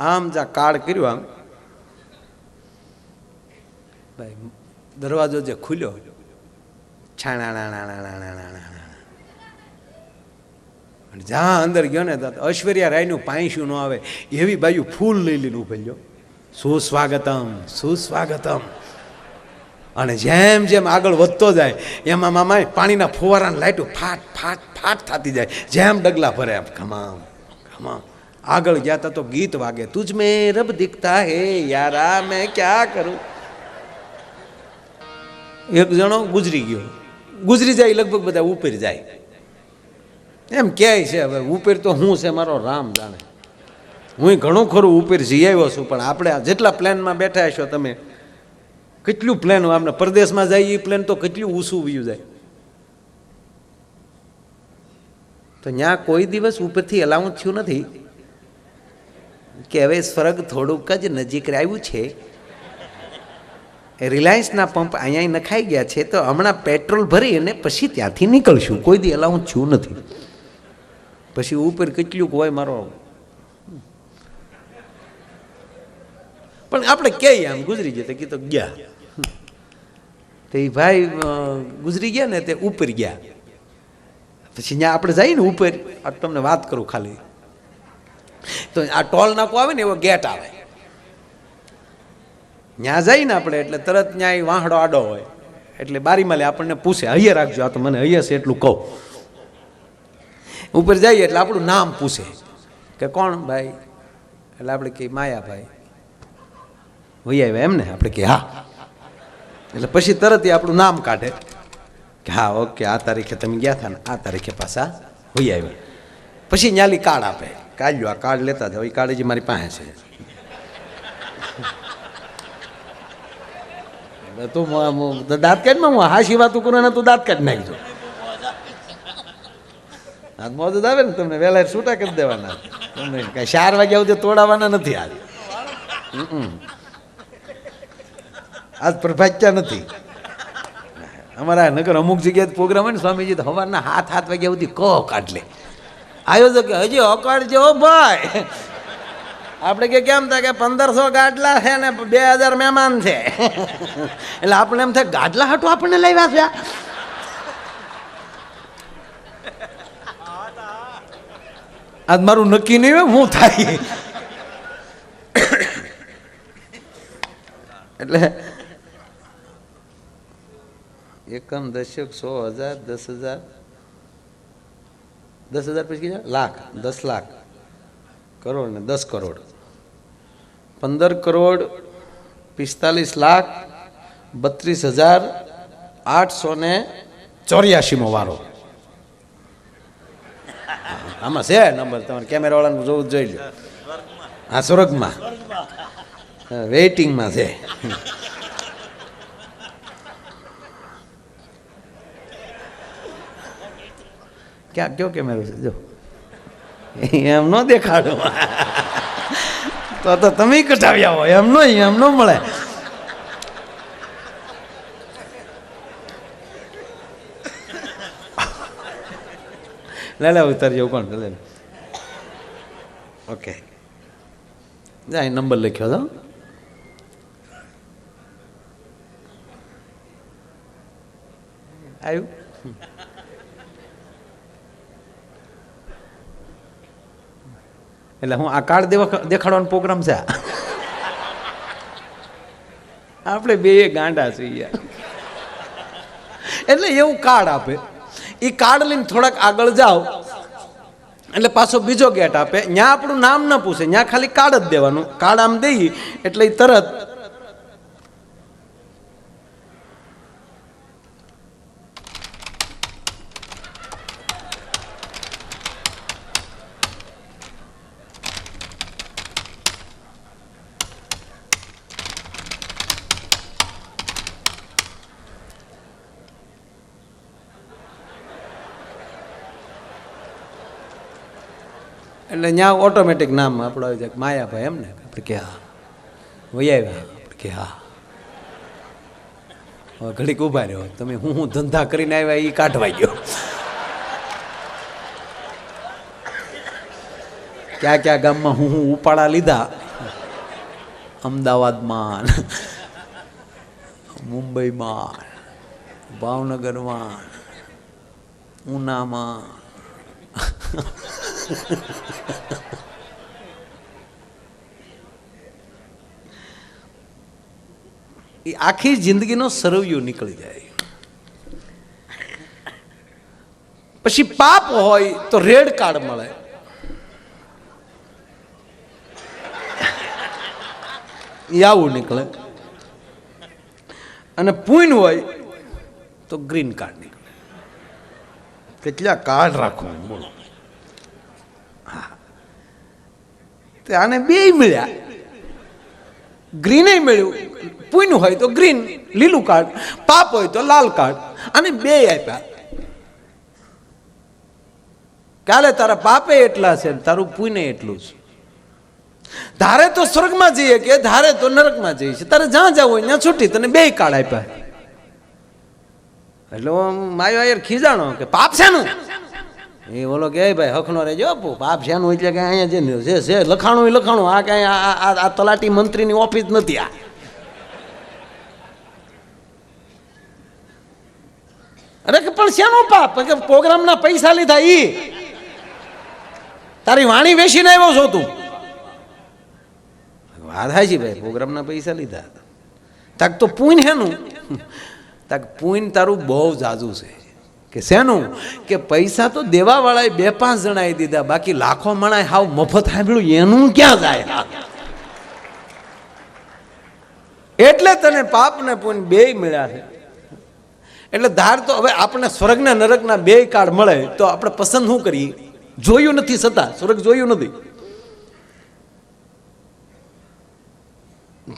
આમ જ્યાં કાળ કર્યું આમ. ભાઈ, દરવાજો જે ખુલ્યો અને જ્યાં અંદર ગયો ને ઐશ્વર્યા રાયનું પાંચું ન આવે એવી બાજુ ફૂલ લઈ લઈને ઉભેલ્યો સુસ્વાગતમ સુસ્વાગતમ અને જેમ જેમ આગળ વધતો જાય એમાં મામા પાણીના ફુવારાની લાઈટો ફાટ ફાટ ફાટ થતી જાય જેમ ડગલા ભરે ખમામ ખમામ આગળ ગયા તા તો ગીત વાગે. તુજ મેં રબ દીખતા હે યારા, મેં ક્યાં કરું? એક જણો ગુજરી ગયો. ગુજરી જાય, લગભગ બધા ઉપર જાય. એમ કહે છે હવે? ઉપર તો હું છે, મારો રામ જાણે. હું ઘણું ખરું ઉપર જઈ આવ્યો છું, પણ આપણે જેટલા પ્લેનમાં બેઠા હશો તમે, કેટલું પ્લેન આપણે પરદેશમાં જઈએ એ પ્લેન તો કેટલું ઊંચું વયું જાય. તો ત્યાં કોઈ દિવસ ઉપરથી અલાઉન્સ થયું નથી. કે હવે સ્વર્ગ થોડુંક જ નજીક આવ્યું છે. રિલાયન્સના પંપ અહીંયા નખાઈ ગયા છે તો હમણાં પેટ્રોલ ભરી અને પછી ત્યાંથી નીકળશું. કોઈ દી અલાઉન્સ છું નથી. પછી ઉપર કેટલુંક હોય મારો પણ આપણે કે આમ ગુજરી જતા કીધું ગયા. તો ભાઈ ગુજરી ગયા ને તે ઉપર ગયા. પછી ત્યાં આપણે જઈએ ને ઉપર તમને વાત કરું ખાલી. તો આ ટોલ નાકો આવે ને એવો ગેટ આવે. ત્યાં જઈએ ને આપણે એટલે તરત ત્યાં વાહડો આડો હોય. એટલે બારીમાં લે આપણને પૂછે હૈયે રાખજો. આ તો મને હૈયે છે એટલું કહું. ઉપર જઈએ એટલે આપણું નામ પૂછે કે કોણ ભાઈ? એટલે આપણે કે માયાભાઈ. વહી આવ્યા એમ ને આપણે કે હા. એટલે પછી તરત એ આપણું નામ કાઢે કે, હા, ઓકે, આ તારીખે તમે ગયા હતા ને આ તારીખે પાછા હોઈ આવ્યા. પછી ન્યાલી કાર્ડ આપે. કાઢ્યો આ કાર્ડ લેતા જાઓ એ હજી મારી પાસે છે. તું દાંત કાઢમાં હું હાશી વાતું કરું ને તું દાંત કાઢી નાખજો હાથ મોજ આવે ને, તમને વહેલા છૂટા કરી દેવાના. તમને કાંઈ ચાર વાગ્યા સુધી તોડાવાના નથી આજ. આજ પ્રભાત્યા નથી? અમારા નગર અમુક જગ્યાએ પ્રોગ્રામ હોય ને, સ્વામીજી તો સવારના હાથ હાથ વાગ્યા સુધી કહો કાઢલે આવ્યો તો કે, હજી અકાળજો હો ભાઈ. આપણે કે, કેમ થાય કે પંદરસો ગાડલા છે ને બે હજાર મહેમાન છે? એટલે આપણે એમ થાય ગાડલા હાટું આપણને લાવ્યા છે? આજ મારું નક્કી નહીં હોય, હું થાય. એટલે એકમ દશક સો હજાર, દસ હજાર. દસ હજાર પછી લાખ, દસ લાખ. કરોડ ને દસ કરોડ. પંદર કરોડ, પિસ્તાલીસ લાખ, બત્રીસ હજાર, આઠસો ને ચોર્યાસીમો વારો. આમાં છે નંબર, તમારે કેમેરાવાળાનું જોવું જોઈ લો હા, સ્વર્ગમાં. વેઇટિંગમાં છે. ક્યાં કયો કેમેરો છે જો એમ ન દેખાડો તો તો તમે કઢાવ્યા હોય એમ નો એમ ન મળે લે લે ઉતાર જેવું કોણ લે ઓકે જાય નંબર લખ્યો તો આવ્યું એટલે હું આ કાર્ડ દેખાડવાનો પ્રોગ્રામ છે. આપણે બે ગાંડા છીએ. એટલે એવું કાર્ડ આપે. એ કાર્ડ લઈને થોડાક આગળ જાઓ. એટલે પાછો બીજો ગેટ આપે. ત્યાં આપણું નામ ન પૂછે. ત્યાં ખાલી કાર્ડ જ દેવાનું. કાર્ડ આમ દઈએ એટલે એ તરત એટલે ત્યાં ઓટોમેટિક નામ આપણું આવી જાય માયાભાઈ એમ ને? આપણે કે હા. વૈયા કે હા. હવે ઘડીક ઊભા રહ્યો. તમે હું હું ધંધા કરીને આવ્યા એ કાઢવા ગયો. ક્યાં ક્યાં ગામમાં હું હું ઉપાડા લીધા? અમદાવાદમાં. મુંબઈમાં. ભાવનગરમાં. ઉનામાં. એ આખી જિંદગીનો સરવૈયો નીકળી જાય. પછી પાપ હોય તો રેડ કાર્ડ મળે. ઈ આવું નીકળે. અને પૂન હોય તો ગ્રીન કાર્ડ નીકળે. કેટલા કાર્ડ રાખવા બોલો. તે આને બે મળ્યા. ગ્રીને મળ્યું. પૂનું હોય તો ગ્રીન લીલું કાર્ડ પાપ હોય તો લાલ કાર્ડ અને બે આપ્યા. કાલે તારા પાપે એટલા છે તારું પુણ્ય એટલું છે. ધારે તો સ્વર્ગમાં જઈએ કે ધારે તો નરકમાં જઈએ છે તારે જ્યાં જવું હોય ત્યાં છૂટી તને બે કાર્ડ આપ્યા. એટલે માયો યાર ખીજાણો કે પાપ શેનું? એ બોલો કે ભાઈ, હખનો રહેજો પાપ શેનું એટલે કે અહીંયા જે છે લખાણું લખાણું. આ કાંઈ આ તલાટી મંત્રીની ઓફિસ નથી આ. અરે કે, પણ શેનો પાપ? કે પ્રોગ્રામના પૈસા લીધા ઈ. તારી વાણી વેચીને આવ્યો છો તું. વાત હાજી ભાઈ, પ્રોગ્રામના પૈસા લીધા. તાક તો પૂન હેનું. તક પૂન તારું બહુ જાજુ છે. કે શેનું? કે પૈસા તો દેવાવાળાએ બે પાંચ જણાએ દીધા, બાકી લાખો મણાએ હાવ મફત સાંભળ્યું, એનું ક્યાં જાય? એટલે તને પાપ ને પૂન બે મળ્યા છે. એટલે ધાર તો હવે આપણે સ્વર્ગના નરકના બે કાર્ડ મળે, તો આપણે પસંદ શું કરીએ? જોયું નથી છતાં સ્વર્ગ જોયું નથી.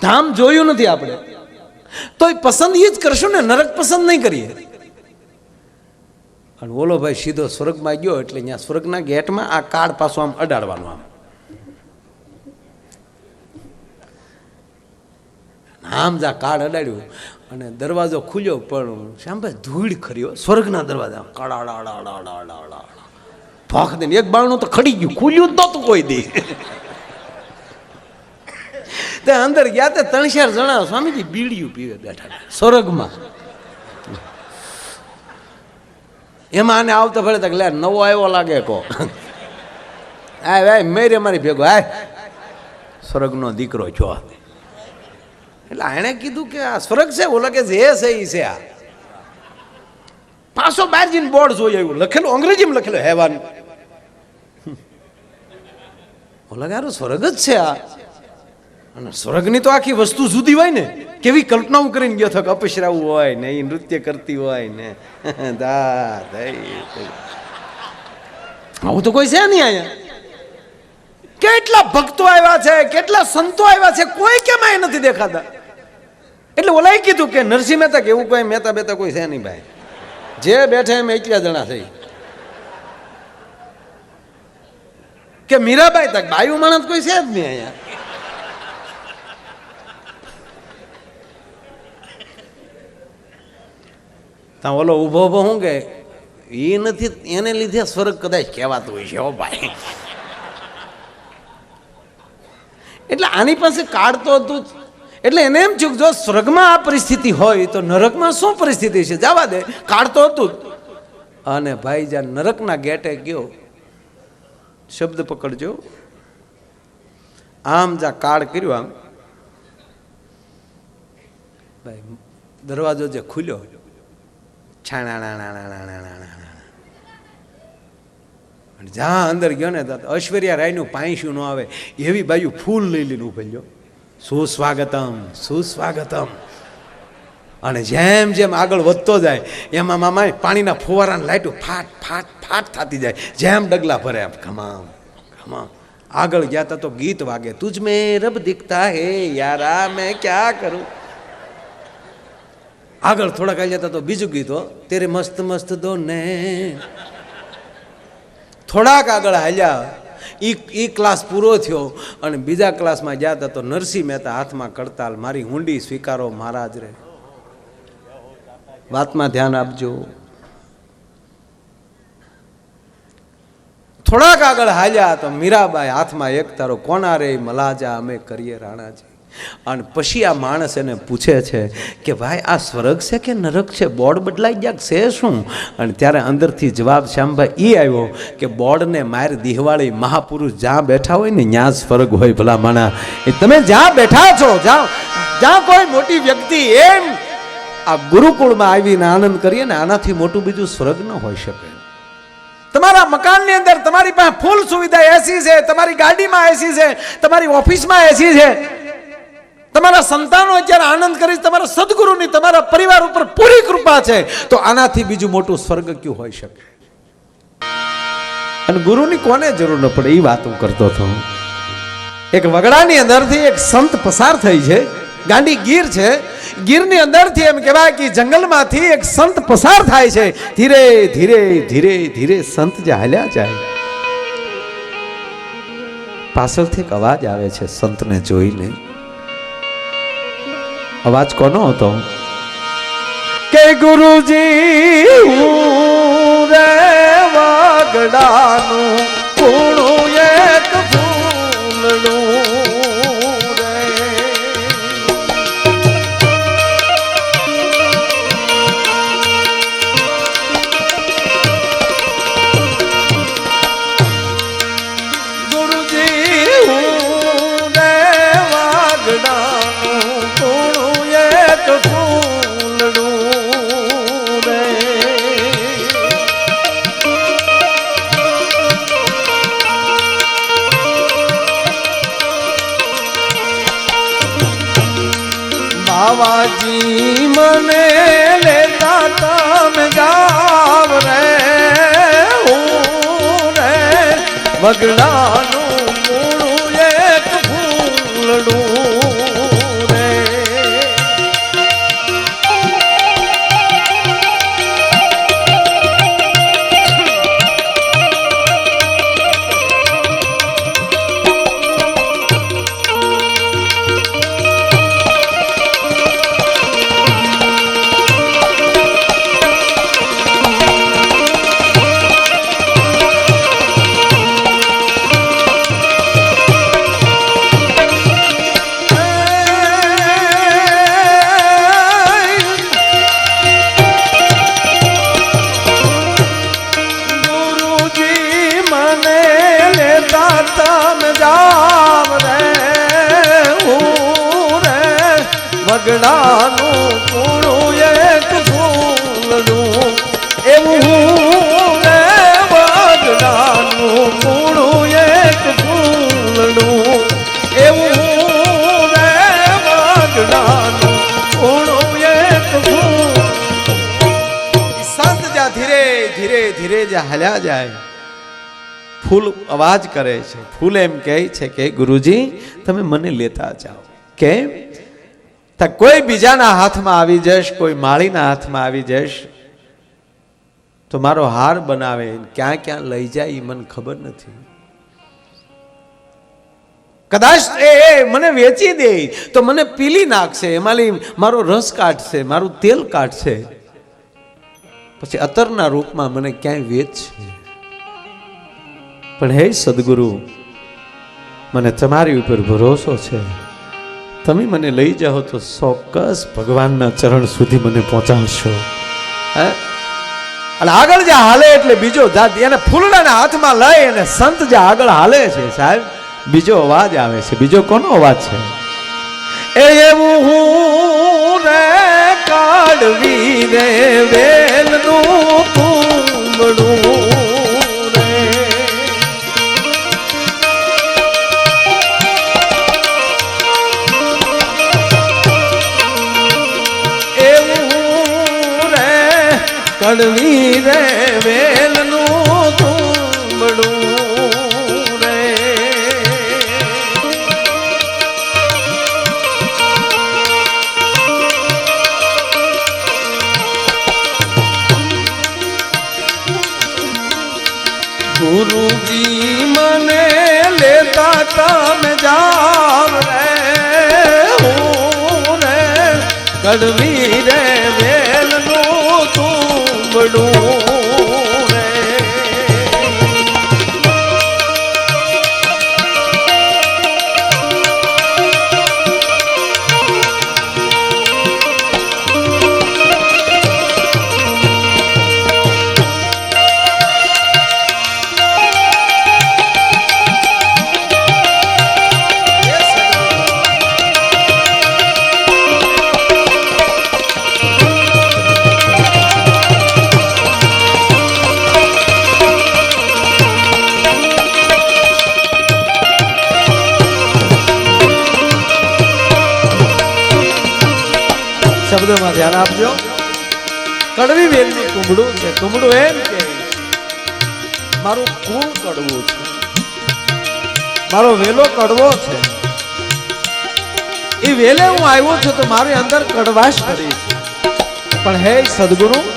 ધામ જોયું નથી આપણે. તો એ પસંદ એ જ કરશું ને, નરક પસંદ નહીં કરીએ. અને ઓલો ભાઈ સીધો સ્વર્ગમાં ગયો એટલે અહીંયા સ્વર્ગના ગેટમાં આ કાર્ડ પાછું આમ અડાડવાનું આમ. આમ જ આ કાર્ડ અડાડ્યું. અને દરવાજો ખુલ્યો, પણ શ્યામભાઈ ધૂળ ખર્યો સ્વર્ગના દરવાજા કડાડાડાડાડાડા ભાખ દઈને એક બાણું તો ખડી ગયું. ખુલ્યું તો કોઈ દે. તે અંદર ગયા તે ત્રણ ચાર જણા. સ્વામીજી બીડીયું પીવે બેઠા. સ્વર્ગમાં. એમાં આને આવતા ફરે લે, નવો આવ્યો લાગે કો. આ ભાઈ મેરે મારી ભેગો, આય. સ્વર્ગનો દીકરો છો એટલે એણે કીધું કે આ સ્વર્ગ છે, ઓલો કે જે છે, એ છે આ. પાછો બહાર જઈને બોર્ડ જોઈ આવ્યું, લખેલું, અંગ્રેજીમાં લખેલું, હેવાન. ઓલા હારું સ્વર્ગ જ છે આ. અને સ્વર્ગની તો આખી વસ્તુ જુદી હોય ને, કેવી કલ્પનાઓ કરીને ગયો થક અપશરાવું હોય ને એ નૃત્ય કરતી હોય ને. આવું તો કોઈ છે નહીં અહીંયા. કેટલા ભક્તો આવ્યા છે, કેટલા સંતો આવ્યા છે, કોઈ કેમ અહીં નથી દેખાતા? એટલે ઓલાએ કીધું કે નરસિંહ મહેતા કે એવું કોઈ મહેતા બેતા કોઈ છે નહીં ભાઈ. જે બેઠા એમ એકલા જણા થઈ. કે મીરાબાઈ તક બાયુ માણસ કોઈ છે જ નહીં અહીંયા. ત્યાં ઓલો ઊભો ઊભો શું કે એ નથી, એને લીધે સ્વર્ગ કદાચ કહેવાતું હોય છે, હો ભાઈ. એટલે આની પાસે કાઢતો તો. એટલે એને એમ થયું જો સ્વર્ગમાં આ પરિસ્થિતિ હોય, તો નરકમાં શું પરિસ્થિતિ છે? જવા દે. કાઢતો હતું અને ભાઈ જ્યાં નરકના ગેટે ગયો, શબ્દ પકડજો. આમ જ્યાં કાળ કર્યું આમ, ભાઈ, દરવાજો જે ખુલ્યો અને જ્યાં અંદર ગયો ને ઐશ્વર્યા રાયનું પાંયશું ન આવે, એવી બાજુ ફૂલ લઈ લઈને ઉભેલ્યો સુસ્વાગતમ સુસ્વાગતમ. અને જેમ જેમ આગળ વધતો જાય, એમાં મામા પાણીના ફુવારાની લાઈટો ફાટ ફાટ ફાટ થતી જાય. જેમ ડગલા ભરે આમ ખમામ ખમામ. આગળ ગયા તા તો ગીત વાગે. તુજ મેં રબ દીખતા હે યારા, મેં ક્યાં કરું? આગળ થોડાક આવી જતા તો બીજું ગીત તેરે મસ્ત મસ્ત દોને. થોડાક આગળ હાલ્યા. ઈ એ ક્લાસ પૂરો થયો અને બીજા ક્લાસમાં ગયા તો નરસિંહ મહેતા હાથમાં કડતાલ મારી હુંડી સ્વીકારો મહારાજ રે. વાતમાં ધ્યાન આપજો. થોડાક આગળ હાલ્યા તો મીરાબાઈ હાથમાં એક તારો કોના રે મલાજા અમે કરીએ રાણાજી. અને પછી આ માણસ એને પૂછે છે કે ભાઈ, આ સ્વર્ગ છે કે નરક છે? બોર્ડ બદલાઈ ગયા છે શું? અને ત્યારે અંદરથી જવાબ શ્યામભાઈ એ આવ્યો કે બોર્ડને માર દિહવાળી મહાપુરુષ જ્યાં બેઠા હોય ને ત્યાં સ્વર્ગ હોય ભલા માણા. એ તમે જ્યાં બેઠા છો, જ્યાં જ્યાં કોઈ મોટી વ્યક્તિ એમ આ ગુરુકુળમાં આવીને આનંદ કરીએ ને આનાથી મોટું બીજું સ્વર્ગ ન હોઈ શકે. તમારા મકાનની અંદર તમારી પાસે ફૂલ સુવિધા એસી છે, તમારી ગાડીમાં એસી છે, તમારી ઓફિસમાં એસી છે. તમારા સંતાનો અત્યારે આનંદ કરી તમારા સદગુરુની, તમારા પરિવાર ઉપર પૂરી કૃપા છે, તો આનાથી બીજું મોટું સ્વર્ગ કયું હોઈ શકે? અને ગુરુની કોને જરૂર ન પડે, એ વાત હું કરતો હતો. એક વગડાની અંદરથી એક સંત પસાર થઈ છે, ગાંડી ગીર છે. ગીરની અંદરથી એમ કહેવાય કે જંગલમાંથી એક સંત પસાર થાય છે. ધીરે ધીરે ધીરે ધીરે સંત જે હાલ્યા જાય. પાછળથી એક અવાજ આવે છે સંતને જોઈને. અવાજ કોનો હતો? કે ગુરુજી રે વાગડાનું વગડાનું સંત ધીરે ધીરે ધીરે જે હાલ્યા જાય. ફૂલ અવાજ કરે છે. ફૂલ એમ કહે છે કે, ગુરુજી, તમે મને લેતા જાઓ. કેમ? કોઈ બીજાના હાથમાં આવી જઈશ, કોઈ માળીના હાથમાં આવી જઈશ, તો મારો હાર બનાવે. ક્યાં ક્યાં લઈ જાય એ મને ખબર નથી. કદાચ એ મને વેચી દે, તો મને પીલી નાખશે, એમાં મારો રસ કાઢશે, મારું તેલ કાઢશે. પછી અતરના રૂપમાં મને ક્યાંય વેચશે પણ હે સદગુરુ, મને તમારી ઉપર ભરોસો છે. તમે મને લઈ જાઓ તો ચોક્કસ ભગવાનના ચરણ સુધી મને પહોંચાડશો. હે? અને આગળ જે હાલે એટલે બીજો એને ફૂલડાના હાથમાં લઈ અને સંત જે આગળ હાલે છે સાહેબ. બીજો અવાજ આવે છે. બીજો કોનો અવાજ છે? એ હું રે કાઢવી રે. વેલનું રે કડવી રે વેલનું કડવી રે ધ્યાન આપજો. કડવી વેલનું કુંબડું છે. કુંબડું એમ કે મારું કુળ કડવું છે. મારો વેલો કડવો છે. એ વેલે હું આવ્યો છું તો મારી અંદર કડવાશ કરી છે. પણ હે સદગુરુ,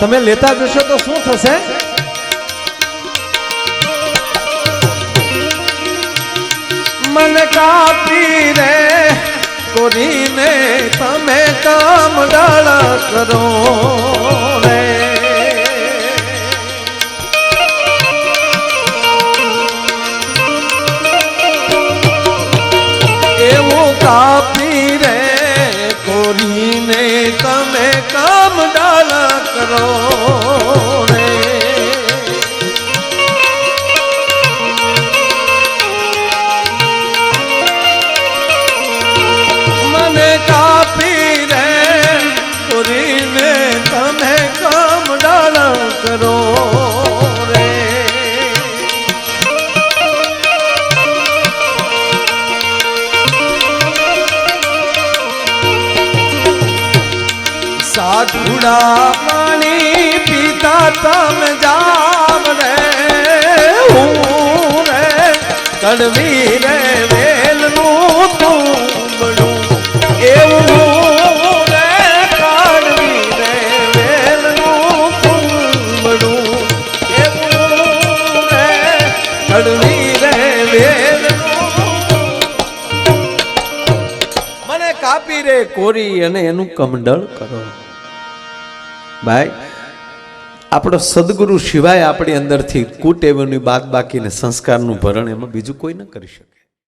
તમે લેતા જશો તો શું થશે? મન કાપી રે કોરીને તમે કામ ડાળા કરો રે. એવું કાપી રે કોરીને તમે કામ ડાળા કરો. કડવી રે વેલનું તુંબડું એવું કડવી રે વેલનું તુંબડું એવું રે કડવી રે મને કાપી રે કોરી અને એનું કમંડળ કરો. ભાઈ આપણો સદગુરુ સિવાય આપણી અંદરથી કુટેવની બાદ બાકીને સંસ્કારનું ભરણ એમાં બીજું કોઈ ન કરી શકે.